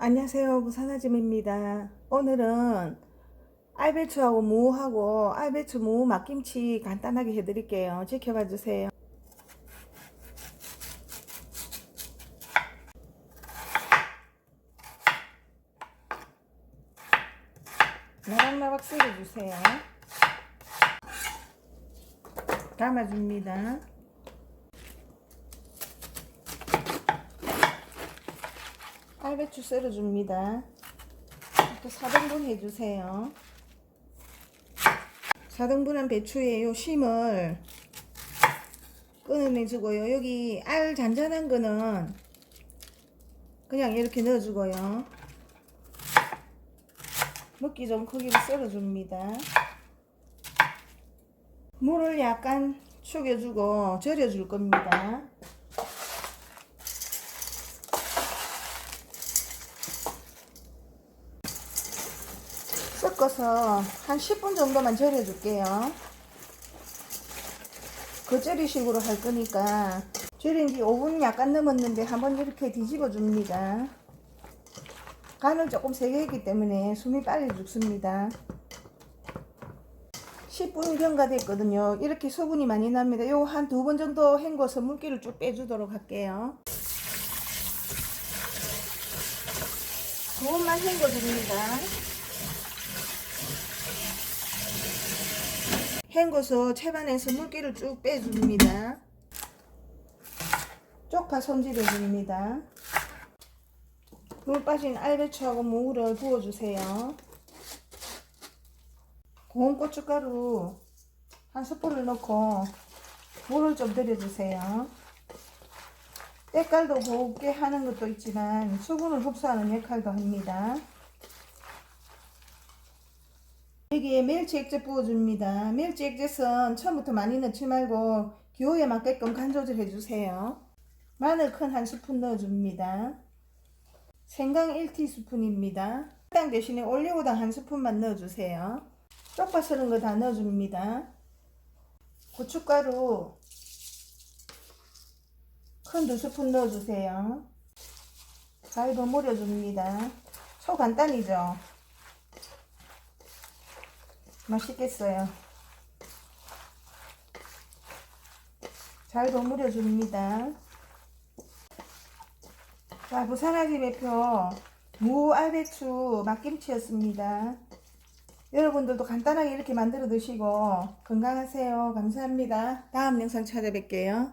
안녕하세요. 부산아줌입니다. 오늘은 알배추하고 무하고 알배추 무 막김치 간단하게 해드릴게요. 지켜봐 주세요. 나박나박 썰어주세요. 담아줍니다 알배추 썰어줍니다. 이렇게 4등분 해주세요. 4등분한 배추에 요 심을 끊어내주고요. 여기 알 잔잔한 거는 그냥 이렇게 넣어주고요. 먹기 좀 크기로 썰어줍니다. 물을 약간 축여주고 절여줄 겁니다. 섞어서 한 10분 정도만 절여줄게요. 겉절이식으로 할 거니까 절인 지 5분 약간 넘었는데 한번 이렇게 뒤집어 줍니다. 간을 조금 세게 했기 때문에 숨이 빨리 죽습니다. 10분 경과됐거든요. 이렇게 소분이 많이 납니다. 요 한 두 번 정도 헹궈서 물기를 쭉 빼주도록 할게요. 두 번만 헹궈줍니다. 헹궈서 채반에서 물기를 쭉 빼줍니다. 쪽파 손질해 줍니다. 물 빠진 알배추하고 무를 부어주세요. 고운 고춧가루 한 스푼을 넣고 물을 좀 들여주세요. 때깔도 곱게 하는 것도 있지만 수분을 흡수하는 역할도 합니다. 여기에 멸치 액젓 부어줍니다. 멸치 액젓은 처음부터 많이 넣지 말고 기호에 맞게끔 간 조절해 주세요. 마늘 큰 한 스푼 넣어줍니다. 생강 1티스푼입니다. 땅 대신에 올리고당 한 스푼만 넣어주세요. 쪽파 썰은 거 다 넣어줍니다. 고춧가루 큰 두 스푼 넣어주세요. 잘 버무려줍니다. 소 간단이죠? 맛있겠어요. 잘 버무려 줍니다. 자, 부산아지 대표 무알배추 막김치였습니다. 여러분들도 간단하게 이렇게 만들어 드시고 건강하세요. 감사합니다. 다음 영상 찾아뵐게요.